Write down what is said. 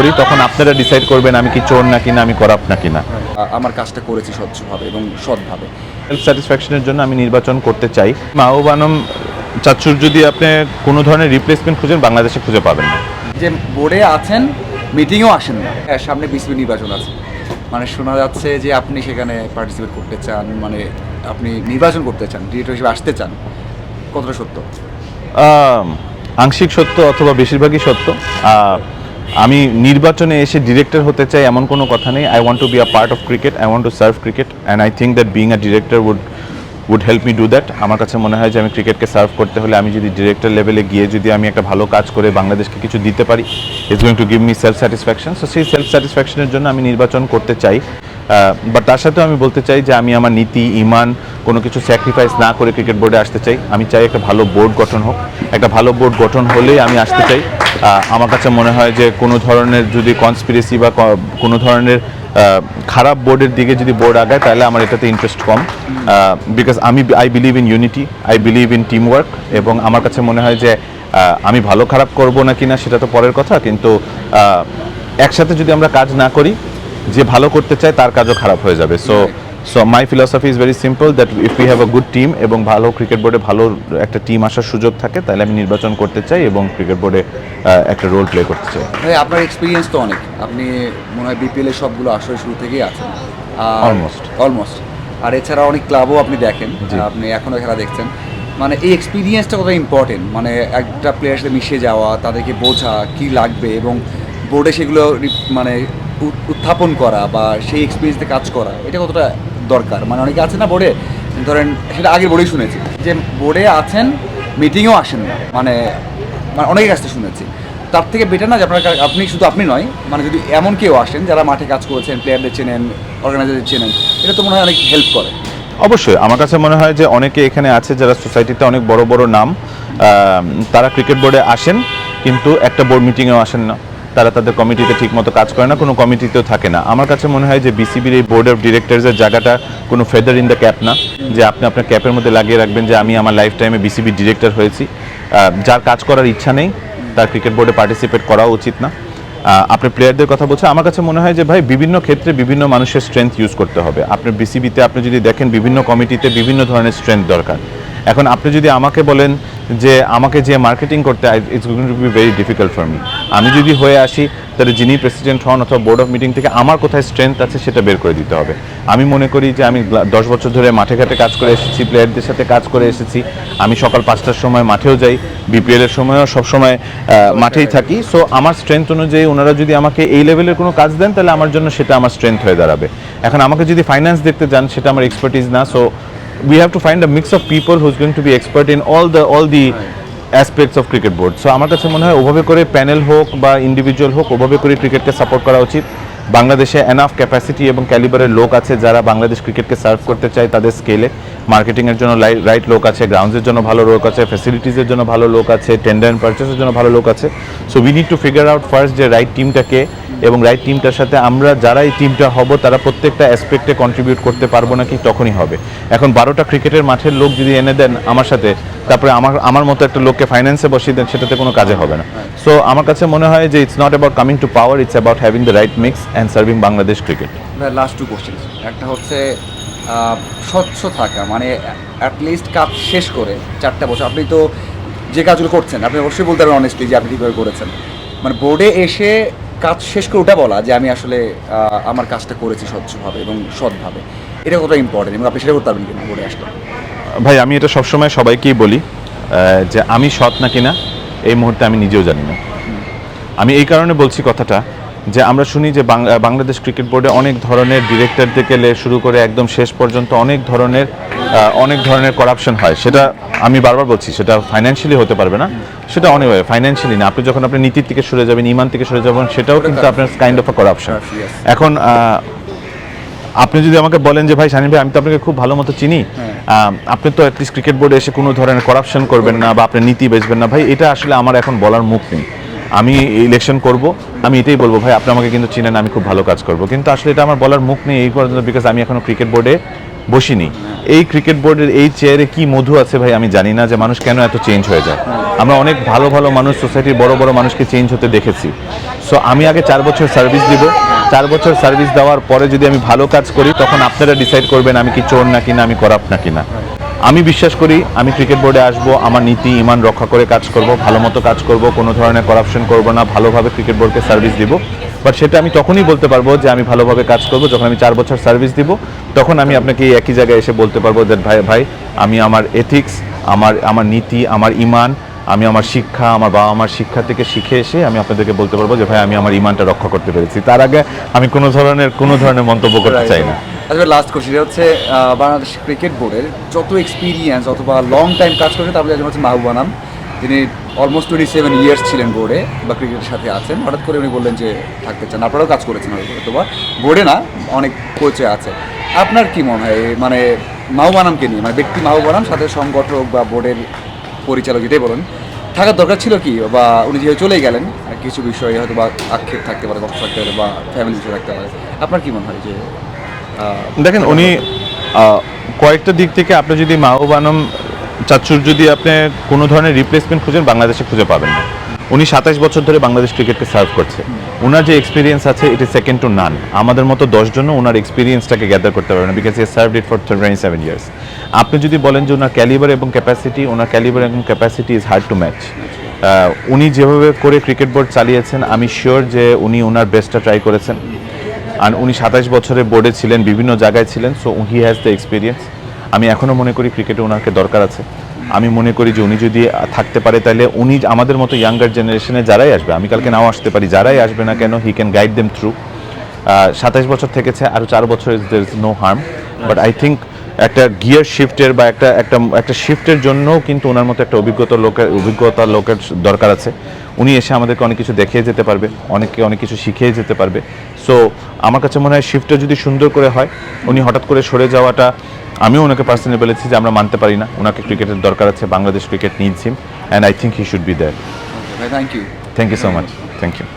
করি তখন আপনারা ডিসাইড করবেন আমি কি চোর না কিনা আমি করাপ নাকি না। আ- আমার কাজটা করেছি স্বচ্ছভাবে এবং সৎভাবে। সেলফ স্যাটিসফ্যাকশনের জন্য আমি নির্বাচন করতে চাই। মাহবানম চাচুর যদি আপনি কোনো ধরনের রিপ্লেসমেন্ট খুঁজেন বাংলাদেশে খুঁজে পাবেন না। যে বোর্ডে আছেন মিটিংও আসেন না। হ্যাঁ, সামনে বিসিবি নির্বাচন আছে। মানে শোনা যাচ্ছে যে আপনি সেখানে পার্টিসিপেট করতে চান মানে আপনি নির্বাচন করতে চান ডিরেক্টর হিসেবে আসতে চান। কতটা সত্য? আংশিক সত্য অথবা বেশিরভাগই সত্য। আমি নির্বাচনে এসে ডিরেক্টর হতে চাই এমন কোনো কথা নেই। I want to be a part of cricket I want to serve cricket and I think that being a director would would help me do that আমার কাছে মনে হয় যে আমি ক্রিকেটকে সার্ভ করতে হলে আমি যদি ডিরেক্টর লেভেলে গিয়ে যদি আমি একটা ভালো কাজ করে বাংলাদেশকে কিছু দিতে পারি it's going to give me self satisfaction so সেই সেলফ স্যাটিসফ্যাকশনের জন্য আমি নির্বাচন করতে চাই। বাট তার সাথেও আমি বলতে চাই যে আমি আমার নীতি, ইমান, কোনো কিছু স্যাক্রিফাইস না করে ক্রিকেট বোর্ডে আসতে চাই। আমি চাই একটা ভালো বোর্ড গঠন হোক। একটা ভালো বোর্ড গঠন হলেই আমি আসতে চাই। আমার কাছে মনে হয় যে কোনো ধরনের যদি কনস্পিরেসি বা কোনো ধরনের খারাপ বোর্ডের দিকে যদি বোর্ড আগায়, তাহলে আমার এটাতে ইন্টারেস্ট কম। বিকজ আমি I believe in unity I believe in team work এবং আমার কাছে মনে হয় যে আমি ভালো খারাপ করব না কি না সেটা তো পরের কথা, কিন্তু একসাথে যদি আমরা কাজ না করি, যে ভালো করতে চায়, তার কাজও খারাপ হয়ে যাবে। So so my philosophy is very simple that if you have a good team এবং ভালো ক্রিকেট বোর্ডে ভালো একটা টিম আসার সুযোগ থাকে তাহলে আমি নির্বাচন করতে চাই এবং ক্রিকেট বোর্ডে একটা রোল প্লে করতে চাই। ভাই আপনার এক্সপিরিয়েন্স তো অনেক। আপনি মনে হয় বিপিএল এর সবগুলো আসলে শুরু থেকেই আছেন। অলমোস্ট অলমোস্ট আর এছাড়া অনেক ক্লাবও আপনি দেখেন। আপনি এখনও খেলা দেখছেন। মানে এই এক্সপিরিয়েন্সটা কত ইম্পর্টেন্ট মানে একটা প্লেয়ারের সাথে মিশে যাওয়া তাদেরকে বোঝা কি লাগবে এবং বোর্ডে সেগুলো মানে উত্থাপন করা বা সেই এক্সপিরিয়েন্সে কাজ করা এটা কতটা দরকার। মানে অনেকে আছে না বোর্ডে? ধরেন, সেটা আগে বোর্ডেই শুনেছি। যে বোর্ডে আছেন মিটিংও আসেন না। মানে মানে অনেকের কাছ থেকে শুনেছি। তার থেকে বেটার না যে আপনার আপনি শুধু আপনি নয় মানে যদি এমন কেউ আসেন, যারা মাঠে কাজ করেছেন প্লেয়ারদের চেনেন অর্গানাইজারদের চেনেন, এটা তো মনে হয় অনেক হেল্প করে। অবশ্যই। আমার কাছে মনে হয় যে অনেকে এখানে আছে যারা সোসাইটিতে অনেক বড় বড় নাম তারা ক্রিকেট বোর্ডে আসেন, কিন্তু একটা বোর্ড মিটিংয়েও আসেন না। তারা তাদের কমিটিতে ঠিকমতো কাজ করে না, কোনো কমিটিতেও থাকে না। আমার কাছে মনে হয় যে বিসিবির এই বোর্ড অফ ডিরেক্টরসের জায়গাটা কোনো ফেদার ইন দ্য ক্যাপ না, যে আপনি আপনার ক্যাপের মধ্যে লাগিয়ে রাখবেন যে আমি আমার লাইফ টাইমে বিসিবির ডিরেক্টর হয়েছি। যার কাজ করার ইচ্ছা নেই, তার ক্রিকেট বোর্ডে পার্টিসিপেট করা উচিত না। আপনি প্লেয়ারদের কথা বলছেন, আমার কাছে মনে হয় যে ভাই বিভিন্ন ক্ষেত্রে বিভিন্ন মানুষের স্ট্রেংথ ইউজ করতে হবে। আপনার বিসিবিতে আপনি যদি দেখেন বিভিন্ন কমিটিতে বিভিন্ন ধরনের স্ট্রেংথ দরকার। এখন আপনি যদি আমাকে বলেন যে আমাকে যে মার্কেটিং করতে it's to be very difficult for me আমি যদি হয়ে আসি, তাহলে যিনি প্রেসিডেন্ট হন অথবা বোর্ড অফ মিটিং থেকে আমার কোথায় স্ট্রেংথ আছে সেটা বের করে দিতে হবে। আমি মনে করি যে আমি দশ বছর ধরে মাঠে ঘাটে কাজ করে এসেছি প্লেয়ারদের সাথে কাজ করে এসেছি। আমি সকাল পাঁচটার সময় মাঠেও যাই বিপিএল এর সময়ও সবসময় মাঠেই থাকি। সো আমার স্ট্রেংথ অনুযায়ী ওনারা যদি আমাকে এই লেভেলের কোনো কাজ দেন, তাহলে আমার জন্য সেটা আমার স্ট্রেংথ হয়ে দাঁড়াবে। এখন আমাকে যদি ফাইন্যান্স দেখতে যান, সেটা আমার এক্সপার্টিস না। So we have to find a mix of people who's going to be expert in all the all the aspects of cricket board so আমার কাছে মনে হয় ওভাবে করে প্যানেল হোক বা ইন্ডিভিজুয়াল হোক, ওভাবে করে ক্রিকেটকে সাপোর্ট করা উচিত। বাংলাদেশে এনাফ ক্যাপাসিটি এবং ক্যালিবারের লোক আছে যারা বাংলাদেশ ক্রিকেটকে সার্ভ করতে চায় তাদের স্কেলে মার্কেটিংয়ের জন্য রাইট লোক আছে গ্রাউন্ডসের জন্য ভালো লোক আছে ফ্যাসিলিটিসের জন্য ভালো লোক আছে টেন্ডার অ্যান্ড পারচেসের জন্য ভালো লোক আছে। So we need to figure out first যে রাইট টিমটাকে এবং রাইট টিমটার সাথে আমরা যারা এই টিমটা হব, তারা প্রত্যেকটা অ্যাসপেক্টে কন্ট্রিবিউট করতে পারব নাকি তখনই হবে। এখন বারোটা ক্রিকেটের মাঠের লোক যদি এনে দেন আমার সাথে, তারপরে আমার আমার মতো একটা লোককে ফাইন্যান্সে বসিয়ে দেন, সেটাতে কোনো কাজে হবে না। সো আমার কাছে মনে হয় যে it's not about coming to power it's about having the right mix and serving Bangladesh cricket last two question একটা হচ্ছে স্বচ্ছ থাকা মানে অ্যাটলিস্ট কাজ শেষ করে চারটা বছর। আপনি তো যে কাজগুলো করছেন, আপনি অবশ্যই বলতে পারবেন অনেস্টলি যে আপনি কীভাবে করেছেন। মানে বোর্ডে এসে কাজ শেষ করে ওটা বলা যে আমি আসলে আমার কাজটা করেছি স্বচ্ছভাবে এবং সৎভাবে। এটা কতটা ইম্পর্টেন্ট এবং আপনি সেটা করতে পারবেন কিনা বলে আসলে ভাই আমি এটা সবসময় সবাইকেই বলি যে আমি সৎ না কিনা এই মুহূর্তে আমি নিজেও জানি না। আমি এই কারণে বলছি কথাটা যে আমরা শুনি যে বাংলাদেশ ক্রিকেট বোর্ডে অনেক ধরনের ডিরেক্টর থেকে লে শুরু করে একদম শেষ পর্যন্ত অনেক ধরনের অনেক ধরনের করাপশন হয়। সেটা আমি বারবার বলছি সেটা ফাইন্যান্সিয়ালি হতে পারবে না। সেটা অনেক ফাইন্যান্সিয়ালি না। আপনি যখন আপনি নীতির থেকে সরে যাবেন ইমান থেকে সরে যাবেন সেটাও কিন্তু আপনার কাইন্ড অফ আ করাপশন এখন আপনি যদি আমাকে বলেন যে ভাই শানিন ভাই আমি তো আপনাকে খুব ভালো মতো চিনি। আপনি তো অ্যাটলিস্ট ক্রিকেট বোর্ডে এসে কোনো ধরনের করাপশন করবেন না বা আপনি নীতি বেচবেন না। ভাই এটা আসলে আমার এখন বলার মুখ নেই। আমি ইলেকশন করব আমি এটাই বলব, ভাই, আপনি আমাকে কিন্তু চিনেন, আমি খুব ভালো কাজ করব। কিন্তু আসলে এটা আমার বলার মুখ নেই এই পর্যন্ত বিকজ আমি এখনও ক্রিকেট বোর্ডে বসিনি। এই ক্রিকেট বোর্ডের এই চেয়ারে কি মধু আছে ভাই, আমি জানি না যে মানুষ কেন এত চেঞ্জ হয়ে যায়। আমরা অনেক ভালো ভালো মানুষ সোসাইটির বড় বড় মানুষকে চেঞ্জ হতে দেখেছি। সো আমি আগে চার বছর সার্ভিস দিব। চার বছর সার্ভিস দেওয়ার পরে যদি আমি ভালো কাজ করি, তখন আপনারা ডিসাইড করবেন আমি কি চোর নাকি না আমি করাপ নাকি না আমি বিশ্বাস করি, আমি ক্রিকেট বোর্ডে আসব, আমার নীতি, ইমান রক্ষা করে কাজ করব, ভালো মতো কাজ করব, কোনো ধরনের করাপশন করব না, ভালোভাবে ক্রিকেট বোর্ডকে সার্ভিস দিব। বাট সেটা আমি তখনই বলতে পারব যে আমি ভালোভাবে কাজ করব, যখন আমি চার বছর সার্ভিস দিব, তখন আমি আপনাকে এই একই জায়গায় এসে বলতে পারব যে, ভাই ভাই, আমি আমার এথিক্স আমার আমার নীতি, আমার ইমান, আমি আমার শিক্ষা, আমার বাবা মার শিক্ষা থেকে শিখে এসে আমি আপনাদেরকে বলতে পারব যে, ভাই, আমি আমার ইমানটা রক্ষা করতে পেরেছি। তার আগে আমি কোনো ধরনের কোনো ধরনের মন্তব্য করতে চাই না। আচ্ছা লাস্ট কোশ্চেন হচ্ছে বাংলাদেশ ক্রিকেট বোর্ডের যত এক্সপিরিয়েন্স অথবা লং টাইম কাজ করেছে তারপরে একজন হচ্ছে মাহবুব আনাম যিনি অলমোস্ট টোয়েন্টি সেভেন ইয়ার্স ছিলেন বোর্ডে বা ক্রিকেটের সাথে আছেন। হঠাৎ করে উনি বললেন যে থাকতে চান। আপনারাও কাজ করেছেন হয়তো বা বোর্ডে না, অনেক কোচে আছে। আপনার কি মনে হয় মানে মাহবুব আনামকে নিয়ে মানে ব্যক্তি মাহবুব আনাম সাথে সংগঠক বা বোর্ডের পরিচালক যেটাই বলুন, থাকার দরকার ছিল কি? বা উনি যেহেতু চলেই গেলেন কিছু বিষয়ে হয়তো বা আক্ষেপ থাকতে পারে কষ্ট থাকতে পারে বা ফ্যামিলি ইস্যু থাকতে পারে। আপনার কি মনে হয় যে দেখেন উনি কয়েকটা দিক থেকে আপনি যদি মাহবুব আলম চাচুর যদি আপনি কোনো ধরনের রিপ্লেসমেন্ট খুঁজেন বাংলাদেশে খুঁজে পাবেন না। উনি সাতাশ বছর ধরে বাংলাদেশ ক্রিকেটকে সার্ভ করছে। ওনার যে এক্সপিরিয়েন্স আছে it is second to none আমাদের মতো দশজনও ওনার এক্সপিরিয়েন্সটাকে গ্যাদার করতে পারবে না because he serve it for twenty seven years আপনি যদি বলেন যে ওনার ক্যালিবার এবং ক্যাপাসিটি ওনার ক্যালিবার এবং capacity is hard to match উনি যেভাবে করে ক্রিকেট বোর্ড চালিয়েছেন আমি শিওর যে উনি ওনার বেস্টটা ট্রাই করেছেন। আর উনি সাতাশ বছরে বোর্ডে ছিলেন, বিভিন্ন জায়গায় ছিলেন so he has the experience আমি এখনও মনে করি ক্রিকেটে ওনাকে দরকার আছে। আমি মনে করি যে উনি যদি থাকতে পারে তাহলে উনি আমাদের মতো ইয়াঙ্গার জেনারেশনে যারাই আসবে, আমি কালকে নাও আসতে পারি, যারাই আসবে না কেন he can guide them through সাতাশ বছর থেকেছে আরও চার বছর there is no harm but I think একটা গিয়ার শিফটের বা একটা একটা একটা শিফটের জন্যও কিন্তু ওনার মতো একটা অভিজ্ঞতা লোকের অভিজ্ঞতা লোকের দরকার আছে। উনি এসে আমাদেরকে অনেক কিছু দেখিয়ে যেতে পারবে অনেককে অনেক কিছু শিখিয়ে যেতে পারবে। সো আমার কাছে মনে হয় শিফটটা যদি সুন্দর করে হয় উনি হঠাৎ করে সরে যাওয়াটা আমিও ওনাকে পার্সোনালি বলেছি যে আমরা মানতে পারি না। ওনাকে ক্রিকেটের দরকার আছে Bangladesh cricket needs him and I think he should be there thank you thank you so much thank you